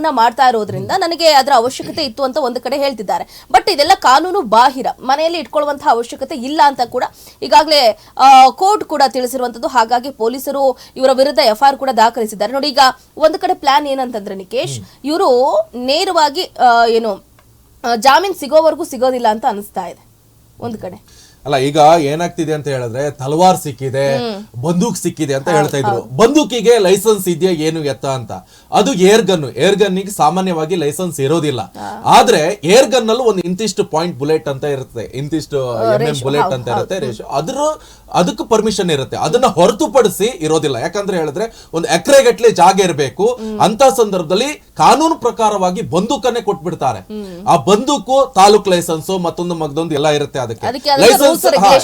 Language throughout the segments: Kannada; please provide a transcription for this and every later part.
ಕೆಲಸವನ್ನ ಮಾಡ್ತಾ ಇರೋದ್ರಿಂದ ನನಗೆ ಅದರ ಅವಶ್ಯಕತೆ ಇತ್ತು ಅಂತ ಒಂದು ಕಡೆ ಹೇಳ್ತಿದ್ದಾರೆ. ಬಟ್ ಇದೆಲ್ಲ ಕಾನೂನು ಬಾಹಿರ. ಮನೆಯಲ್ಲಿ ಇಟ್ಕೊಳ್ಳುವಂತಹ ಅವಶ್ಯಕತೆ ಇಲ್ಲ ಅಂತ ಕೂಡ ಈಗಾಗಲೇ ಕೋರ್ಟ್ ಕೂಡ ತಿಳಿಸಿರುವಂತದ್ದು ಹಾಗಾಗಿ ಪೊಲೀಸರು ಇವರ ವಿರುದ್ಧ ಎಫ್ಐಆರ್ ಕೂಡ ದಾಖಲಿಸಿದ್ದಾರೆ. ನೋಡಿ, ಈಗ ಒಂದು ಕಡೆ ಪ್ಲಾನ್ ಏನಂತಂದ್ರೆ ನಿಕೇಶ್, ಇವರು ನೇರವಾಗಿ ಏನು ಜಾಮೀನು ಜಾಮೀನ್ ಸಿಗೋವರೆಗೂ ಸಿಗೋದಿಲ್ಲ ಅಂತ ಅನಿಸ್ತಾ ಇದೆ. ಒಂದು ಕಡೆ. ಅಲ್ಲ ಈಗ ಏನಾಗ್ತಿದೆ ಅಂತ ಹೇಳಿದ್ರೆ ತಲವಾರ್ ಸಿಕ್ಕಿದೆ ಬಂದೂಕ್ ಸಿಕ್ಕಿದೆ ಅಂತ ಹೇಳ್ತಾ ಇದ್ರು. ಬಂದೂಕಿಗೆ ಲೈಸೆನ್ಸ್ ಇದೆಯಾ ಏನು ಎತ್ತ ಅಂತ? ಅದು ಏರ್ ಗನ್ ಏರ್ ಗನ್ನಿಗೆ ಸಾಮಾನ್ಯವಾಗಿ ಲೈಸೆನ್ಸ್ ಇರೋದಿಲ್ಲ. ಆದ್ರೆ ಏರ್ ಗನ್ ಅಲ್ಲೂ ಒಂದು ಇಂತಿಷ್ಟು ಪಾಯಿಂಟ್ ಬುಲೆಟ್ ಅಂತ ಇರುತ್ತೆ. ಇಂತಿಷ್ಟು ಎಂ ಎಂ ಬುಲೆಟ್ ಅಂತ ಇರುತ್ತೆ ರೇಷ್ ಅದ್ರ ಅದಕ್ಕೆ ಪರ್ಮಿಷನ್ ಇರುತ್ತೆ. ಅದನ್ನ ಹೊರತುಪಡಿಸಿ ಇರೋದಿಲ್ಲ. ಯಾಕಂದ್ರೆ ಹೇಳಿದ್ರೆ ಒಂದು ಎಕರೆಗಟ್ಲೆ ಜಾಗ ಇರಬೇಕು. ಅಂತ ಸಂದರ್ಭದಲ್ಲಿ ಕಾನೂನು ಪ್ರಕಾರವಾಗಿ ಬಂದೂಕನ್ನೇ ಕೊಟ್ಬಿಡ್ತಾರೆ. ಆ ಬಂದೂಕು ತಾಲೂಕ್ ಲೈಸೆನ್ಸ್ ಮತ್ತೊಂದು ಮಗದೊಂದು ಎಲ್ಲ ಇರುತ್ತೆ ಅದಕ್ಕೆ ಲೈಸೆನ್ಸ್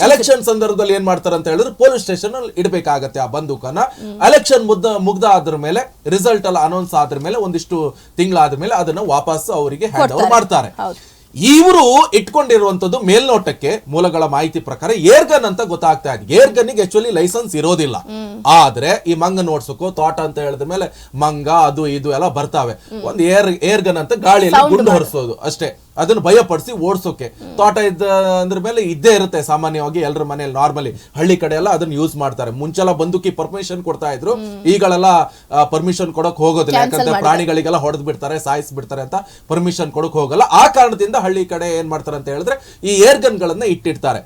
ಎಲೆಕ್ಷನ್ ಸಂದರ್ಭದಲ್ಲಿ ಏನ್ ಮಾಡ್ತಾರೆ ಅಂತ ಹೇಳಿದ್ರೆ ಪೊಲೀಸ್ ಸ್ಟೇಷನ್ ಅಲ್ಲಿ ಇಡಬೇಕಾಗತ್ತೆ ಆ ಬಂದೂಕನ್ನ. ಎಲೆಕ್ಷನ್ ಮುಗ್ದ ಮುಗ್ದ ಆದ್ರ ಮೇಲೆ ರಿಸಲ್ಟ್ ಎಲ್ಲ ಅನೌನ್ಸ್ ಆದ್ರ ಮೇಲೆ ಒಂದಿಷ್ಟು ತಿಂಗಳಾದ ಮೇಲೆ ಅದನ್ನ ವಾಪಸ್ ಅವರಿಗೆ ಹ್ಯಾಂಡ್ ಓವರ್ ಮಾಡ್ತಾರೆ. ಇವರು ಇಟ್ಕೊಂಡಿರುವಂತದ್ದು ಮೇಲ್ನೋಟಕ್ಕೆ ಮೂಲಗಳ ಮಾಹಿತಿ ಪ್ರಕಾರ ಏರ್ ಗನ್ ಅಂತ ಗೊತ್ತಾಗ್ತಾ ಇದೆ. ಏರ್ ಗನ್ನಿಗೆ ಆಕ್ಚುಲಿ ಲೈಸೆನ್ಸ್ ಇರೋದಿಲ್ಲ ಆದ್ರೆ ಈ ಮಂಗನ್ ಓಡಿಸೋಕೋ ತೋಟ ಅಂತ ಹೇಳಿದ ಮೇಲೆ ಮಂಗ ಅದು ಇದು ಎಲ್ಲ ಬರ್ತಾವೆ. ಒಂದು ಏರ್ ಏರ್ ಗನ್ ಅಂತ ಗಾಳಿಯಲ್ಲಿ ಗುಂಡು ಹೊರಿಸೋದು ಅಷ್ಟೇ. ಅದನ್ನ ಭಯಪಡಿಸಿ ಓಡಿಸೋಕೆ. ತೋಟ ಇದ್ದ ಅಂದ್ರ ಮೇಲೆ ಇದ್ದೇ ಇರುತ್ತೆ ಸಾಮಾನ್ಯವಾಗಿ ಎಲ್ಲರ ಮನೆಯಲ್ಲಿ ನಾರ್ಮಲಿ ಹಳ್ಳಿ ಕಡೆ ಎಲ್ಲ ಅದನ್ನ ಯೂಸ್ ಮಾಡ್ತಾರೆ. ಮುಂಚೆಲ್ಲ ಬಂದೂಕಿ ಪರ್ಮಿಷನ್ ಕೊಡ್ತಾ ಇದ್ರು. ಈಗಳೆಲ್ಲ ಪರ್ಮಿಷನ್ ಕೊಡಕ್ ಹೋಗೋದಿಲ್ಲ. ಯಾಕಂದ್ರೆ ಪ್ರಾಣಿಗಳಿಗೆಲ್ಲ ಹೊಡೆದ್ ಬಿಡ್ತಾರೆ ಸಾಯಿಸ್ ಬಿಡ್ತಾರೆ ಅಂತ ಪರ್ಮಿಷನ್ ಕೊಡಕ್ ಹೋಗಲ್ಲ. ಆ ಕಾರಣದಿಂದ ಹಳ್ಳಿ ಕಡೆ ಏನ್ ಮಾಡ್ತಾರೆ ಅಂತ ಹೇಳಿದ್ರೆ ಈ ಏರ್ ಗನ್ ಗಳನ್ನ ಇಟ್ಟಿರ್ತಾರೆ.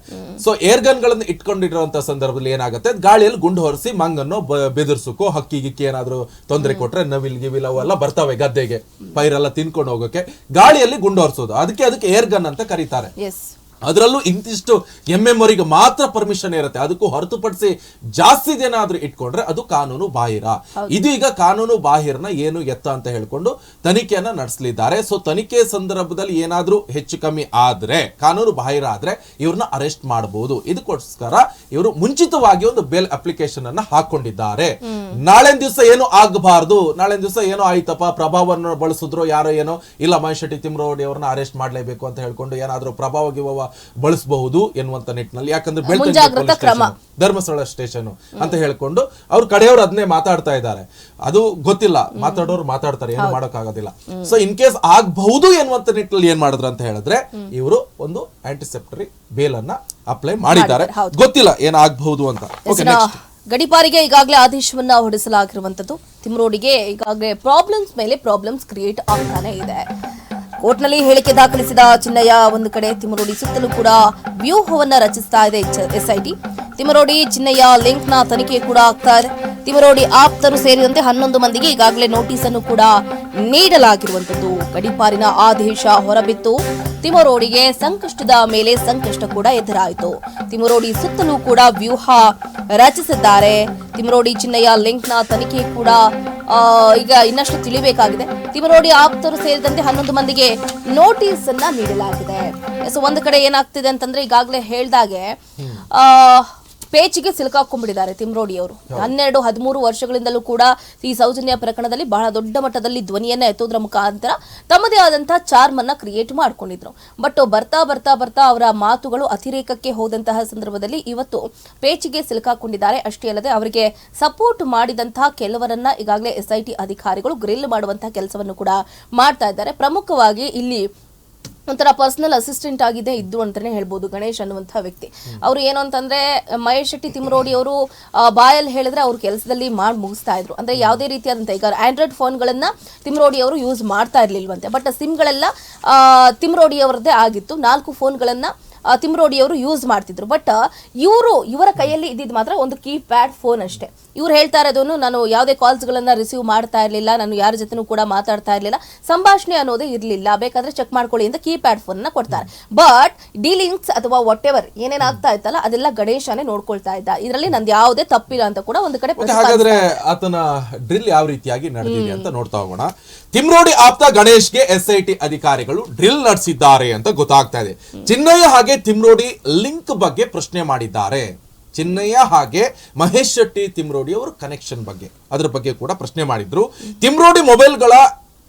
ಸೊ ಏರ್ ಗನ್ ಗಳನ್ನ ಇಟ್ಕೊಂಡಿರುವಂತ ಸಂದರ್ಭದಲ್ಲಿ ಏನಾಗುತ್ತೆ? ಗಾಳಿಯಲ್ಲಿ ಗುಂಡು ಹೊರಿಸಿ ಮಂಗನ್ನು ಬೆದರ್ಸುಕು, ಹಕ್ಕಿ ಗಿಕ್ಕಿ ಏನಾದ್ರು ತೊಂದರೆ ಕೊಟ್ರೆ ನವಿಲ್ ಗಿವಿಲ್ ಅವೆಲ್ಲ ಬರ್ತವೆ ಗದ್ದೆಗೆ. ಪೈರೆಲ್ಲ ತಿನ್ಕೊಂಡು ಹೋಗೋಕೆ. ಗಾಳಿಯಲ್ಲಿ ಗುಂಡು ಹೊರಿಸೋದು. ಅದಕ್ಕೆ ಅದಕ್ಕೆ ಏರ್ ಗನ್ ಅಂತ ಕರೀತಾರೆ. ಅದರಲ್ಲೂ ಇಂತಿಷ್ಟು ಎಂ ಎಂ ಅವರಿಗೆ ಮಾತ್ರ ಪರ್ಮಿಷನ್ ಇರುತ್ತೆ. ಅದಕ್ಕೂ ಹೊರತುಪಡಿಸಿ ಜಾಸ್ತಿ ಏನಾದ್ರೂ ಇಟ್ಕೊಂಡ್ರೆ ಅದು ಕಾನೂನು ಬಾಹಿರ. ಇದೀಗ ಕಾನೂನು ಬಾಹಿರನ ಏನು ಎತ್ತ ಅಂತ ಹೇಳ್ಕೊಂಡು ತನಿಖೆಯನ್ನ ನಡೆಸಲಿದ್ದಾರೆ. ಸೊ ತನಿಖೆ ಸಂದರ್ಭದಲ್ಲಿ ಏನಾದ್ರೂ ಹೆಚ್ಚು ಕಮ್ಮಿ ಆದ್ರೆ ಕಾನೂನು ಬಾಹಿರ ಆದ್ರೆ ಇವ್ರನ್ನ ಅರೆಸ್ಟ್ ಮಾಡಬಹುದು ಇದಕ್ಕೋಸ್ಕರ ಇವರು ಮುಂಚಿತವಾಗಿ ಒಂದು ಬೇಲ್ ಅಪ್ಲಿಕೇಶನ್ ಅನ್ನ ಹಾಕೊಂಡಿದ್ದಾರೆ. ನಾಳೆ ದಿವಸ ಏನು ಆಗಬಾರ್ದು? ನಾಳೆ ದಿವಸ ಏನೋ ಆಯ್ತಪ್ಪ? ಪ್ರಭಾವವನ್ನು ಬಳಸಿದ್ರು ಯಾರೋ ಏನೋ? ಇಲ್ಲ ಮಹೇಶ್ ಶೆಟ್ಟಿ ತಿಮ್ರೋಡಿ ಅವ್ರನ್ನ ಅರೆಸ್ಟ್ ಮಾಡಲೇಬೇಕು ಅಂತ ಹೇಳ್ಕೊಂಡು ಏನಾದ್ರೂ ಪ್ರಭಾವ ಗಿಭಾವ ಬಳಸಬಹುದು ಎನ್ನುವಂತ ನಿಟ್ಟಿನಲ್ಲಿ. ಯಾಕಂದ್ರೆ ಬೆಳ್ತಂಗಡಿ ಧರ್ಮಸ್ಥಳ ಸ್ಟೇಷನ್ ಅಂತ ಹೇಳ್ಕೊಂಡು ಅವ್ರ ಕಡೆಯವ್ರು ಅದನ್ನೇ ಮಾತಾಡ್ತಾ ಇದ್ದಾರೆ. ಅದು ಗೊತ್ತಿಲ್ಲ. ಮಾತಾಡೋರು ಮಾತಾಡ್ತಾರೆ. ಏನು ಮಾಡೋಕ್ಕಾಗೋದಿಲ್ಲ. ಸೊ ಇನ್ ಕೇಸ್ ಆಗಬಹುದು ಎನ್ನುವಂತ ನಿಟ್ಟಿನಲ್ಲಿ ಏನ್ ಮಾಡಿದ್ರು ಅಂತ ಹೇಳಿದ್ರೆ ಇವರು ಒಂದು ಆಂಟಿಸೆಪ್ಟರಿ ಬೇಲ್ ಅನ್ನ ಅಪ್ಲೈ ಮಾಡಿದ್ದಾರೆ ಗೊತ್ತಿಲ್ಲ ಏನಾಗಬಹುದು ಅಂತ. ಓಕೆ ಗಡಿಪಾರಿಗೆ ಈಗಾಗಲೇ ಆದೇಶವನ್ನ ಹೊರಡಿಸಲಾಗಿರುವಂತದ್ದು. ತಿಮ್ರೋಡಿಗೆ ಈಗಾಗಲೇ ಪ್ರಾಬ್ಲಮ್ಸ್ ಮೇಲೆ ಪ್ರಾಬ್ಲಮ್ಸ್ ಕ್ರಿಯೇಟ್ ಆಗ್ತಾನೆ ಇದೆ. ಕೋರ್ಟ್ನಲ್ಲಿ ಹೇಳಿಕೆ ದಾಖಲಿಸಿದ ಚಿನ್ನಯ್ಯ, ಒಂದು ಕಡೆ ತಿಮರೋಡಿ ಸುತ್ತಲೂ ಕೂಡ ವ್ಯೂಹವನ್ನ ರಚಿಸ್ತಾ ಇದೆ ಎಸ್ಐಟಿ. ತಿಮರೋಡಿ ಚಿನ್ನಯ್ಯ ಲಿಂಕ್ನ ತನಿಖೆ ಕೂಡ ಆಗ್ತಾ ಇದೆ. ತಿಮರೋಡಿ ಆಪ್ತರು ಸೇರಿದಂತೆ ಹನ್ನೊಂದು ಮಂದಿಗೆ ಈಗಾಗಲೇ ನೋಟಿಸ್ ಅನ್ನು ಕೂಡ ನೀಡಲಾಗಿರುವಂತದ್ದು ಗಡಿಪಾರಿನ ಆದೇಶ ಹೊರಬಿತ್ತು. ತಿಮರೋಡಿಗೆ ಸಂಕಷ್ಟದ ಮೇಲೆ ಸಂಕಷ್ಟ ಕೂಡ ಎದುರಾಯಿತು. ತಿಮರೋಡಿ ಸುತ್ತಲೂ ಕೂಡ ವ್ಯೂಹ ರಚಿಸಿದ್ದಾರೆ. ತಿಮರೋಡಿ ಚಿನ್ನಯ್ಯ ಲಿಂಕ್ನ ತನಿಖೆ ಕೂಡ ಈಗ ಇನ್ನಷ್ಟು ತಿಳಿಬೇಕಾಗಿದೆ. ತಿಮರೋಡಿ ಆಪ್ತರು ಸೇರಿದಂತೆ ಹನ್ನೊಂದು ಮಂದಿಗೆ ನೋಟಿಸ್ ಅನ್ನ ನೀಡಲಾಗಿದೆ. ಸೊ ಒಂದು ಕಡೆ ಏನಾಗ್ತಿದೆ ಅಂತಂದ್ರೆ ಈಗಾಗಲೇ ಹೇಳ್ದಾಗೆ ಪೇಚಿಗೆ ಸಿಲುಕಾಕೊಂಡಿದ್ದಾರೆ ತಿಮ್ರೋಡಿ ಅವರು. ಹನ್ನೆರಡು ಹದಿಮೂರು ವರ್ಷಗಳಿಂದಲೂ ಕೂಡ ಈ ಸೌಜನ್ಯ ಪ್ರಕರಣದಲ್ಲಿ ಬಹಳ ದೊಡ್ಡ ಮಟ್ಟದಲ್ಲಿ ಧ್ವನಿಯನ್ನ ಎತ್ತೋದ್ರ ಮುಖಾಂತರ ತಮ್ಮದೇ ಆದಂತಹ ಚಾರ್ಮ್ ಅನ್ನ ಕ್ರಿಯೇಟ್ ಮಾಡ್ಕೊಂಡಿದ್ರು. ಬಟ್ ಬರ್ತಾ ಬರ್ತಾ ಬರ್ತಾ ಅವರ ಮಾತುಗಳು ಅತಿರೇಕಕ್ಕೆ ಹೋದಂತಹ ಸಂದರ್ಭದಲ್ಲಿ ಇವತ್ತು ಪೇಚಿಗೆ ಸಿಲುಕಾಕೊಂಡಿದ್ದಾರೆ. ಅಷ್ಟೇ ಅಲ್ಲದೆ ಅವರಿಗೆ ಸಪೋರ್ಟ್ ಮಾಡಿದಂತಹ ಕೆಲವರನ್ನ ಈಗಾಗಲೇ ಎಸ್ಐಟಿ ಅಧಿಕಾರಿಗಳು ಗ್ರಿಲ್ ಮಾಡುವಂತಹ ಕೆಲಸವನ್ನು ಕೂಡ ಮಾಡ್ತಾ ಇದ್ದಾರೆ. ಪ್ರಮುಖವಾಗಿ ಇಲ್ಲಿ ಒಂಥರ ಪರ್ಸನಲ್ ಅಸಿಸ್ಟೆಂಟ್ ಆಗಿದೆ ಇದ್ದು ಅಂತಾನೆ ಹೇಳ್ಬೋದು ಗಣೇಶ್ ಅನ್ನುವಂಥ ವ್ಯಕ್ತಿ. ಅವರು ಏನು ಅಂತಂದ್ರೆ, ಮಹೇಶ್ ಶೆಟ್ಟಿ ತಿಮರೋಡಿ ಅವರು ಬಾಯಲ್ಲಿ ಹೇಳಿದ್ರೆ ಅವ್ರ ಕೆಲಸದಲ್ಲಿ ಮಾಡಿ ಮುಗಿಸ್ತಾ ಇದ್ರು. ಅಂದ್ರೆ ಯಾವುದೇ ರೀತಿಯಾದಂಥ ಈಗ ಆಂಡ್ರಾಯ್ಡ್ ಫೋನ್ಗಳನ್ನ ತಿಮರೋಡಿ ಅವರು ಯೂಸ್ ಮಾಡ್ತಾ ಇರಲಿಲ್ವಂತೆ. ಬಟ್ ಸಿಮ್ಗಳೆಲ್ಲ ತಿಮರೋಡಿ ಅವರದ್ದೇ ಆಗಿತ್ತು. ನಾಲ್ಕು ಫೋನ್ಗಳನ್ನ ಆ, ತಿಮ್ರೋಡಿ ಅವರು ಯೂಸ್ ಮಾಡ್ತಿದ್ರು. ಬಟ್ ಇವರು ಇವರ ಕೈಯಲ್ಲಿ ಇದ್ದಿದ್ದು ಮಾತ್ರ ಒಂದು ಕೀಪ್ಯಾಡ್ ಫೋನ್ ಅಷ್ಟೇ. ಇವ್ರು ಹೇಳ್ತಾ ಇರೋದನ್ನು ನಾನು ಯಾವುದೇ ಕಾಲ್ಸ್ಗಳನ್ನು ರಿಸೀವ್ ಮಾಡ್ತಾ ಇರಲಿಲ್ಲ ನಾನು ಯಾರ ಜೊತೆನೂ ಕೂಡ ಮಾತಾಡ್ತಾ ಇರಲಿಲ್ಲ. ಸಂಭಾಷಣೆ ಅನ್ನೋದೇ ಇರಲಿಲ್ಲ. ಬೇಕಾದ್ರೆ ಚೆಕ್ ಮಾಡ್ಕೊಳ್ಳಿ ಅಂತ ಕೀಪ್ಯಾಡ್ ಫೋನ್ನ ಕೊಡ್ತಾರೆ. ಬಟ್ ಡೀಲಿಂಗ್ಸ್ ಅಥವಾ ವಾಟ್ ಎವರ್ ಏನೇನಾಗ್ತಾ ಇತ್ತಲ್ಲ ಅದೆಲ್ಲ ಗಣೇಶನೇ ನೋಡ್ಕೊಳ್ತಾ ಇದ್ದ. ಇದರಲ್ಲಿ ನಂದು ಯಾವುದೇ ತಪ್ಪಿಲ್ಲ ಅಂತ ಕೂಡ ಒಂದು ಕಡೆ ಹಾಗಾದ್ರೆ ಆತನ ಡ್ರಿಲ್ ಯಾವ ರೀತಿಯಾಗಿ ನಡೆದಿದೆ ಅಂತ ನೋಡ್ತಾ ಹೋಗೋಣ. ತಿಮ್ರೋಡಿ ಆಪ್ತ ಗಣೇಶ್ಗೆ ಎಸ್ಐಟಿ ಅಧಿಕಾರಿಗಳು ಡ್ರಿಲ್ ನಡೆಸಿದ್ದಾರೆ ಅಂತ ಗೊತ್ತಾಗ್ತಾ ಇದೆ. ಚಿನ್ನಯ್ಯ ತಿಮ್ರೋಡಿ ಲಿಂಕ್ ಬಗ್ಗೆ ಪ್ರಶ್ನೆ ಮಾಡಿದ್ದಾರೆ. ಚಿನ್ನಯ್ಯ ಹಾಗೆ ಮಹೇಶ್ ಶೆಟ್ಟಿ ತಿಮ್ರೋಡಿ ಅವರು ಕನೆಕ್ಷನ್ ಬಗ್ಗೆ. ಅದರ ಬಗ್ಗೆ ಕೂಡ ಪ್ರಶ್ನೆ ಮಾಡಿದ್ರು. ತಿಮ್ರೋಡಿ ಮೊಬೈಲ್ಗಳ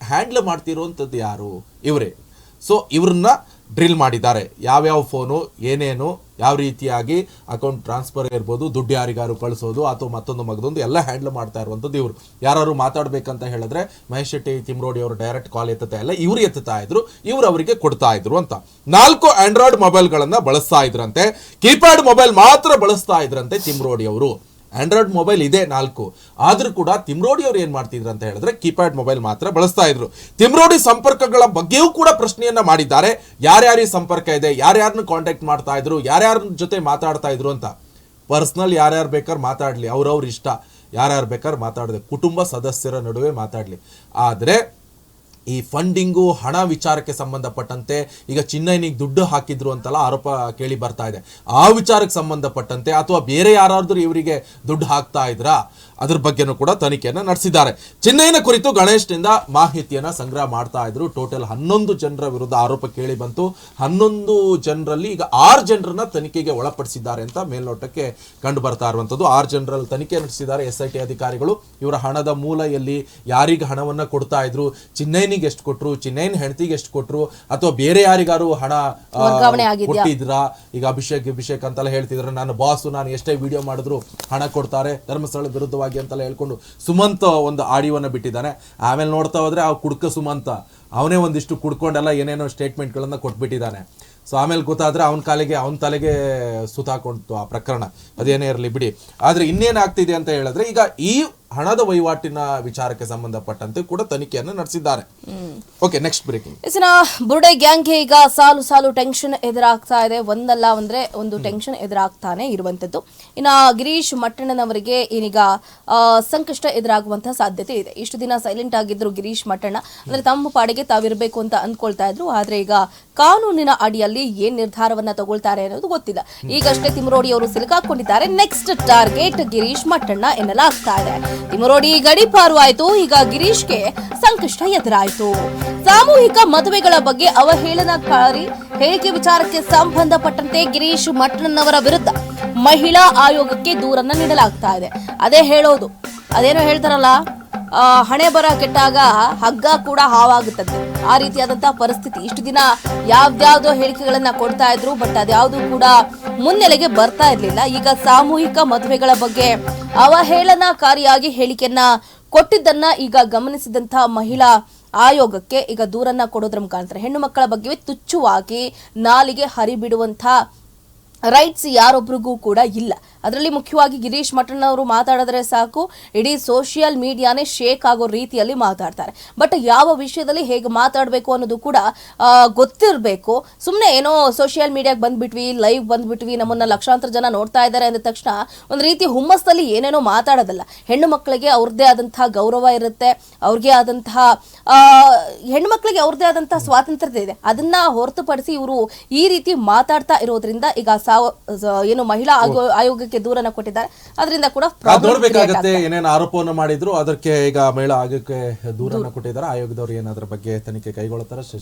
ಹ್ಯಾಂಡ್ಲ್ ಮಾಡ್ತಿರುವಂತದ್ದು ಯಾರು? ಇವರೇ. ಸೊ ಇವ್ರನ್ನ ಡ್ರಿಲ್ ಮಾಡಿದ್ದಾರೆ. ಯಾವ್ಯಾವ ಫೋನು ಏನೇನು? ಯಾವ ರೀತಿಯಾಗಿ ಅಕೌಂಟ್ ಟ್ರಾನ್ಸ್ಫರ್ ಇರ್ಬೋದು ದುಡ್ಡು ಯಾರಿಗಾರು ಕಳಿಸೋದು, ಅಥವಾ ಮತ್ತೊಂದು ಮಗದೊಂದು ಎಲ್ಲ ಹ್ಯಾಂಡಲ್ ಮಾಡ್ತಾ ಇರುವಂಥದ್ದು ಇವರು. ಯಾರು ಮಾತಾಡಬೇಕಂತ ಹೇಳಿದ್ರೆ ಮಹೇಶ್ ಶೆಟ್ಟಿ, ತಿಮ್ರೋಡಿ ಅವರು ಡೈರೆಕ್ಟ್ ಕಾಲ್ ಎತ್ತುತ್ತಾ ಇಲ್ಲ, ಇವರು ಎತ್ತುತ್ತಾ ಇದ್ರು, ಇವರು ಅವರಿಗೆ ಕೊಡ್ತಾ ಇದ್ರು ಅಂತ. ನಾಲ್ಕು ಆಂಡ್ರಾಯ್ಡ್ ಮೊಬೈಲ್ಗಳನ್ನು ಬಳಸ್ತಾ ಇದ್ರಂತೆ. ಕೀಪ್ಯಾಡ್ ಮೊಬೈಲ್ ಮಾತ್ರ ಬಳಸ್ತಾ ಇದ್ರಂತೆ ತಿಮ್ರೋಡಿ ಅವರು. ಆಂಡ್ರಾಯ್ಡ್ ಮೊಬೈಲ್ ಇದೆ ನಾಲ್ಕು. ಆದರೂ ಕೂಡ ತಿಮ್ರೋಡಿ ಅವರು ಏನು ಮಾಡ್ತಿದ್ರು ಅಂತ ಹೇಳಿದ್ರೆ ಕೀಪ್ಯಾಡ್ ಮೊಬೈಲ್ ಮಾತ್ರ ಬಳಸ್ತಾ ಇದ್ರು. ತಿಮ್ರೋಡಿ ಸಂಪರ್ಕಗಳ ಬಗ್ಗೆಯೂ ಕೂಡ ಪ್ರಶ್ನೆಯನ್ನ ಮಾಡಿದ್ದಾರೆ. ಯಾರ್ಯಾರಿಗೆ ಸಂಪರ್ಕ ಇದೆ? ಯಾರ್ಯಾರನ್ನು ಕಾಂಟ್ಯಾಕ್ಟ್ ಮಾಡ್ತಾ ಇದ್ರು? ಯಾರ್ಯಾರ ಜೊತೆ ಮಾತಾಡ್ತಾ ಇದ್ರು ಅಂತ. ಪರ್ಸ್ನಲ್ ಯಾರ್ಯಾರು ಬೇಕಾದ್ರೆ ಮಾತಾಡಲಿ. ಅವ್ರವ್ರ ಇಷ್ಟ. ಯಾರ್ಯಾರು ಬೇಕಾದ್ರೆ ಮಾತಾಡಿದೆ ಕುಟುಂಬ ಸದಸ್ಯರ ನಡುವೆ ಮಾತಾಡಲಿ. ಆದ್ರೆ ಈ ಫಂಡಿಂಗು ಹಣ ವಿಚಾರಕ್ಕೆ ಸಂಬಂಧಪಟ್ಟಂತೆ ಈಗ ಚಿನ್ನೈನಿಗೆ ದುಡ್ಡು ಹಾಕಿದ್ರು ಅಂತೆಲ್ಲ ಆರೋಪ ಕೇಳಿ ಬರ್ತಾ ಇದೆ. ಆ ವಿಚಾರಕ್ಕೆ ಸಂಬಂಧಪಟ್ಟಂತೆ ಅಥವಾ ಬೇರೆ ಯಾರಾದ್ರೂ ಇವರಿಗೆ ದುಡ್ಡು ಹಾಕ್ತಾ ಇದ್ರಾ? ಅದ್ರ ಬಗ್ಗೆನೂ ಕೂಡ ತನಿಖೆಯನ್ನ ನಡೆಸಿದ್ದಾರೆ. ಚಿನ್ನೈನ ಕುರಿತು ಗಣೇಶ್ನಿಂದ ಮಾಹಿತಿಯನ್ನ ಸಂಗ್ರಹ ಮಾಡ್ತಾ ಇದ್ರು. ಟೋಟಲ್ ಹನ್ನೊಂದು ಜನರ ವಿರುದ್ಧ ಆರೋಪ ಕೇಳಿ ಬಂತು. ಹನ್ನೊಂದು ಜನರಲ್ಲಿ ಈಗ ಆರು ಜನರನ್ನ ತನಿಖೆಗೆ ಒಳಪಡಿಸಿದ್ದಾರೆ ಅಂತ ಮೇಲ್ನೋಟಕ್ಕೆ ಕಂಡು ಬರ್ತಾ ಇರುವಂತದ್ದು. ಆರು ಜನರಲ್ಲಿ ತನಿಖೆ ನಡೆಸಿದ್ದಾರೆ ಎಸ್ ಐ ಟಿ ಅಧಿಕಾರಿಗಳು. ಇವರ ಹಣದ ಮೂಲ ಎಲ್ಲಿ ಯಾರಿಗೆ ಹಣವನ್ನ ಕೊಡ್ತಾ ಇದ್ರು ಚಿನ್ನೈನಿಗೆ ಎಷ್ಟು ಕೊಟ್ರು ಚಿನ್ನೈನ್ ಹೆಂಡತಿಗೆ ಎಷ್ಟು ಕೊಟ್ರು ಅಥವಾ ಬೇರೆ ಯಾರಿಗಾರು ಹಣ ಕೊಟ್ಟಿದ್ರ? ಈಗ ಅಭಿಷೇಕ್ ಅಭಿಷೇಕ್ ಅಂತೆಲ್ಲ ಹೇಳ್ತಿದ್ರು. ನಾನು ಬಾಸು ನಾನು ಎಷ್ಟೇ ವಿಡಿಯೋ ಮಾಡಿದ್ರು ಹಣ ಕೊಡ್ತಾರೆ. ಧರ್ಮಸ್ಥಳ ವಿರುದ್ಧವಾಗಿ ಅಂತೆಲ್ಲ ಹೇಳ್ಕೊಂಡು ಸುಮಂತ್ ಒಂದು ಆಡಿಯೋನ ಬಿಟ್ಟಿದ್ದಾನೆ. ಆಮೇಲೆ ನೋಡ್ತಾ ಹೋದ್ರೆ ಆ ಕುಡ್ಕ ಸುಮಂತ, ಅವನೇ ಒಂದಿಷ್ಟು ಕುಡ್ಕೊಂಡೆಲ್ಲ ಏನೇನೋ ಸ್ಟೇಟ್ಮೆಂಟ್ಗಳನ್ನು ಕೊಟ್ಬಿಟ್ಟಿದ್ದಾನೆ. ಸೊ ಆಮೇಲೆ ಗೊತ್ತಾದ್ರೆ ಅವನ ಕಾಲಿಗೆ, ಅವನ ತಲೆಗೆ ಸುತ್ತಾಕೊಂತು ಆ ಪ್ರಕರಣ. ಅದೇನೇ ಇರಲಿ ಬಿಡಿ. ಆದರೆ ಇನ್ನೇನಾಗ್ತಿದೆ ಅಂತ ಹೇಳಿದ್ರೆ ಈಗ ಈ ಹಣದ ವಹಿವಾಟಿನ ವಿಚಾರಕ್ಕೆ ಸಂಬಂಧಪಟ್ಟಂತೆ ಕೂಡ ತನಿಖೆಯನ್ನು ನಡೆಸಿದ್ದಾರೆ. ಓಕೆ ನೆಕ್ಸ್ಟ್ ಬ್ರೇಕಿಂಗ್ ಬುರುಡೆ ಗ್ಯಾಂಗ್ಗೆ ಈಗ ಸಾಲು ಸಾಲು ಟೆನ್ಷನ್ ಎದುರಾಗ್ತಾ ಇದೆ. ಒಂದಲ್ಲ ಅಂದ್ರೆ ಒಂದು ಟೆನ್ಷನ್ ಎದುರಾಗ್ತಾನೆ ಇರುವಂತದ್ದು. ಇನ್ನ ಗಿರೀಶ್ ಮಟ್ಟಣ್ಣನವರಿಗೆ ಏನೀಗ ಸಂಕಷ್ಟ ಎದುರಾಗುವಂತಹ ಸಾಧ್ಯತೆ ಇದೆ. ಇಷ್ಟು ದಿನ ಸೈಲೆಂಟ್ ಆಗಿದ್ರು ಗಿರೀಶ್ ಮಟ್ಟಣ್ಣ. ಅಂದ್ರೆ ತಮ್ಮ ಪಾಡಿಗೆ ತಾವಿರಬೇಕು ಅಂತ ಅಂದ್ಕೊಳ್ತಾ ಇದ್ರು. ಆದ್ರೆ ಈಗ ಕಾನೂನಿನ ಅಡಿಯಲ್ಲಿ ಏನ್ ನಿರ್ಧಾರವನ್ನ ತಗೊಳ್ತಾರೆ ಅನ್ನೋದು ಗೊತ್ತಿಲ್ಲ. ಈಗಷ್ಟೇ ತಿಮರೋಡಿ ಅವರು ಸಿಲುಕಾಕೊಂಡಿದ್ದಾರೆ. ನೆಕ್ಸ್ಟ್ ಟಾರ್ಗೆಟ್ ಗಿರೀಶ್ ಮಟ್ಟಣ್ಣ ಎನ್ನಲಾಗ್ತಾ ಇದೆ. ತಿಮರೋಡಿ ಆಯ್ತು ಈಗ ಗಿರೀಶ್ಗೆ ಸಂಕಷ್ಟ ಎದುರಾಯಿತು. ಸಾಮೂಹಿಕ ಮದುವೆಗಳ ಬಗ್ಗೆ ಅವಹೇಳನಕಾರಿ ಹೇಳಿಕೆ ವಿಚಾರಕ್ಕೆ ಸಂಬಂಧಪಟ್ಟಂತೆ ಗಿರೀಶ್ ಮಟ್ಟಣ್ಣನವರ ವಿರುದ್ಧ ಮಹಿಳಾ ಆಯೋಗಕ್ಕೆ ದೂರನ್ನ ನೀಡಲಾಗ್ತಾ ಇದೆ. ಅದೇ ಹೇಳೋದು. ಅದೇನೋ ಹೇಳ್ತಾರಲ್ಲ? ಹಣೆ ಬರ ಕೆಟ್ಟಾಗ ಹಗ್ಗ ಕೂಡ ಹಾವಾಗುತ್ತದೆ. ಆ ರೀತಿಯಾದಂತಹ ಪರಿಸ್ಥಿತಿ ಇಷ್ಟು ದಿನ ಯಾವ್ದಾವ್ದೋ ಹೇಳಿಕೆಗಳನ್ನ ಕೊಡ್ತಾ ಇದ್ರು ಬಟ್ ಅದ್ಯಾವುದು ಕೂಡ ಮುನ್ನೆಲೆಗೆ ಬರ್ತಾ ಇರ್ಲಿಲ್ಲ. ಈಗ ಸಾಮೂಹಿಕ ಮದುವೆಗಳ ಬಗ್ಗೆ ಅವಹೇಳನಕಾರಿಯಾಗಿ ಹೇಳಿಕೆಯನ್ನ ಕೊಟ್ಟಿದ್ದನ್ನ ಈಗ ಗಮನಿಸಿದಂತಹ ಮಹಿಳಾ ಆಯೋಗಕ್ಕೆ ಈಗ ದೂರನ್ನ ಕೊಡೋದ್ರ ಮುಖಾಂತರ. ಹೆಣ್ಣು ಮಕ್ಕಳ ಬಗ್ಗೆ ತುಚ್ಚುವಾಗಿ ನಾಲಿಗೆ ಹರಿಬಿಡುವಂತ ರೈಟ್ಸ್ ಯಾರೊಬ್ರಿಗೂ ಕೂಡ ಇಲ್ಲ. ಅದರಲ್ಲಿ ಮುಖ್ಯವಾಗಿ ಗಿರೀಶ್ ಮಠನ್ ಅವರು ಮಾತಾಡಿದ್ರೆ ಸಾಕು. ಇಡೀ ಸೋಷಿಯಲ್ ಮೀಡಿಯಾನೇ ಶೇಕ್ ಆಗೋ ರೀತಿಯಲ್ಲಿ ಮಾತಾಡ್ತಾರೆ. ಬಟ್ ಯಾವ ವಿಷಯದಲ್ಲಿ ಹೇಗೆ ಮಾತಾಡಬೇಕು ಅನ್ನೋದು ಕೂಡ ಗೊತ್ತಿರಬೇಕು. ಸುಮ್ಮನೆ ಏನೋ ಸೋಷಿಯಲ್ ಮೀಡಿಯಾಗೆ ಬಂದ್ಬಿಟ್ವಿ ಲೈವ್ ಬಂದ್ಬಿಟ್ವಿ, ನಮ್ಮನ್ನ ಲಕ್ಷಾಂತರ ಜನ ನೋಡ್ತಾ ಇದ್ದಾರೆ ಅಂದ ತಕ್ಷಣ ಒಂದು ರೀತಿ ಹುಮ್ಮಸ್ಸಲ್ಲಿ ಏನೇನೋ ಮಾತಾಡೋದಲ್ಲ. ಹೆಣ್ಣು ಮಕ್ಕಳಿಗೆ ಅವ್ರದ್ದೇ ಆದಂತಹ ಗೌರವ ಇರುತ್ತೆ. ಅವ್ರಿಗೆ ಆದಂತಹ ಹೆಣ್ಣು ಮಕ್ಕಳಿಗೆ ಅವ್ರದ್ದೇ ಆದಂತಹ ಸ್ವಾತಂತ್ರ್ಯ ಇದೆ. ಅದನ್ನ ಹೊರತುಪಡಿಸಿ ಇವರು ಈ ರೀತಿ ಮಾತಾಡ್ತಾ ಇರೋದ್ರಿಂದ ಈಗ ಸಾವ ಏನು ಮಹಿಳಾ ಆಯೋ- ಆಯೋಗಕ್ಕೆ ದೂರನ ಕೊಟ್ಟಿದ್ದಾರೆ. ಅದರಿಂದ ಕೂಡ ನೋಡ್ಬೇಕಾಗತ್ತೆ ಏನೇನು ಆರೋಪವನ್ನು ಮಾಡಿದ್ರು ಅದಕ್ಕೆ ಈಗ ಮಹಿಳಾ ಆಯೋಗಕ್ಕೆ ದೂರನ್ನು ಕೊಟ್ಟಿದ್ದಾರೆ. ಆಯೋಗದವರು ಏನಾದ್ರ ಬಗ್ಗೆ ತನಿಖೆ ಕೈಗೊಳ್ಳುತ್ತಾರೆ?